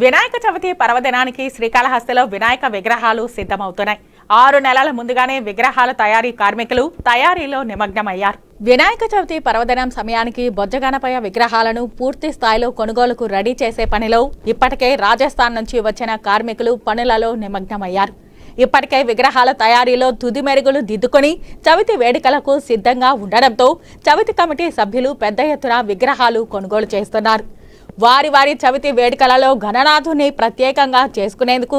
వినాయక చవితి పర్వదినానికి శ్రీకాళహస్తిలో వినాయక విగ్రహాలు సిద్ధమవుతున్నాయి. ఆరు నెలల ముందుగానే విగ్రహాల తయారీ కార్మికులు తయారీలో నిమగ్నమయ్యారు. వినాయక చవితి పర్వదినం సమయానికి బొజ్జగణపయ్య విగ్రహాలను పూర్తి స్థాయిలో కొనుగోలుకు రెడీ చేసే పనిలో ఇప్పటికే రాజస్థాన్ నుంచి వచ్చిన కార్మికులు పనులలో నిమగ్నమయ్యారు. ఇప్పటికే విగ్రహాల తయారీలో తుది మెరుగులు దిద్దుకొని చవితి వేడుకలకు సిద్ధంగా ఉండడంతో చవితి కమిటీ సభ్యులు పెద్ద ఎత్తున విగ్రహాలు కొనుగోలు చేస్తున్నారు. వారి వారి చవితి వేడుకలలో గణనాథుని ప్రత్యేకంగా చేసుకునేందుకు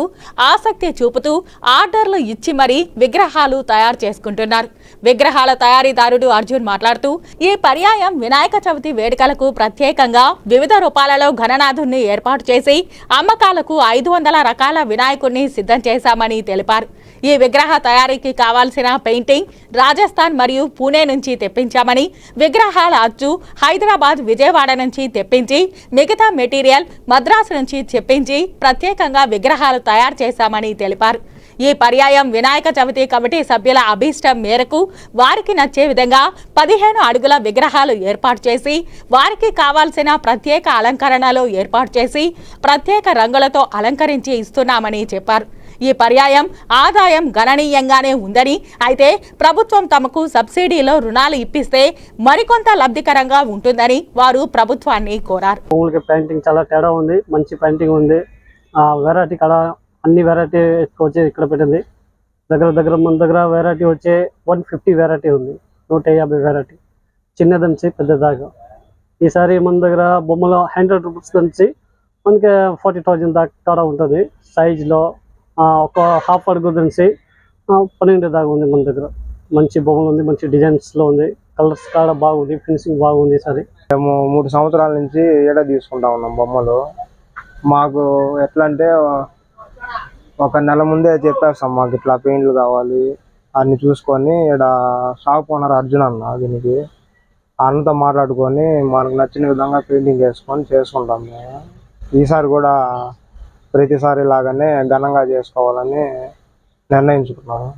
ఆసక్తి చూపుతూ ఆర్డర్లు ఇచ్చి మరీ విగ్రహాలు తయారు చేసుకుంటున్నారు. విగ్రహాల తయారీదారుడు అర్జున్ మాట్లాడుతూ ఈ పర్యాయం వినాయక చవితి వేడుకలకు ప్రత్యేకంగా వివిధ రూపాలలో గణనాథుని ఏర్పాటు చేసి అమ్మకాలకు ఐదు వందల రకాల వినాయకుడిని సిద్ధం చేశామని తెలిపారు. ఈ విగ్రహ తయారీకి కావాల్సిన పెయింటింగ్ రాజస్థాన్ మరియు పూణే నుంచి తెప్పించామని విగ్రహాల అచ్చు హైదరాబాద్ విజయవాడ నుంచి తెప్పించి మిగతా మెటీరియల్ మద్రాసు నుంచి చెప్పించి ప్రత్యేకంగా విగ్రహాలు తయారు చేశామని తెలిపారు. ఈ పర్యాయం వినాయక చవితి కమిటీ సభ్యుల అభీష్టం మేరకు వారికి నచ్చే విధంగా పదిహేను అడుగుల విగ్రహాలు ఏర్పాటు చేసి వారికి కావాల్సిన ప్రత్యేక అలంకరణలు ఏర్పాటు చేసి ప్రత్యేక రంగులతో అలంకరించి ఇస్తున్నామని చెప్పారు. ఈ పర్యాయం ఆదాయం గణనీయంగానే ఉందని అయితే ప్రభుత్వం తమకు సబ్సిడీలో రుణాలు ఇప్పిస్తే మరికొంత లబ్ధికరంగా ఉంటుందని వారు ప్రభుత్వాన్ని కోరారు. పెయింటింగ్ చాలా తేడా ఉంది మంచి పెయింటింగ్ ఉంది. వెరైటీ కళ అన్ని వెరైటీ వచ్చి ఇక్కడ పెట్టింది. దగ్గర దగ్గర మన దగ్గర వెరైటీ వచ్చే వన్ ఫిఫ్టీ వెరైటీ ఉంది. నూట యాభై వెరైటీ చిన్నది నుంచి పెద్ద దాకా ఈసారి మన దగ్గర బొమ్మలు హండ్రెడ్ రూపీస్ నుంచి మనకి ఫార్టీ థౌజండ్ దాకా కూడా ఉంటుంది. సైజులో ఒక హాఫ్ అడుగు నుంచి పన్నెండు దాకా ఉంది మన దగ్గర. మంచి బొమ్మలు ఉంది మంచి డిజైన్స్లో ఉంది. కలర్స్ కూడా బాగుంది ఫినిషింగ్ బాగుంది ఈసారి. మేము మూడు సంవత్సరాల నుంచి ఏడ తీసుకుంటా ఉన్నాం బొమ్మలు. మాకు ఎట్లా అంటే ఒక నెల ముందే చెప్పేస్తాం మాకు ఇట్లా పెయింట్లు కావాలి. అన్ని చూసుకొని ఇక్కడ షాప్ ఓనర్ అర్జున్ అన్న దీనికి అన్నతో మాట్లాడుకొని మనకు నచ్చిన విధంగా పెయింటింగ్ వేసుకొని చేసుకుంటాం మేము. ఈసారి కూడా ప్రతిసారి లాగానే ఘనంగా చేసుకోవాలని నిర్ణయించుకున్నాము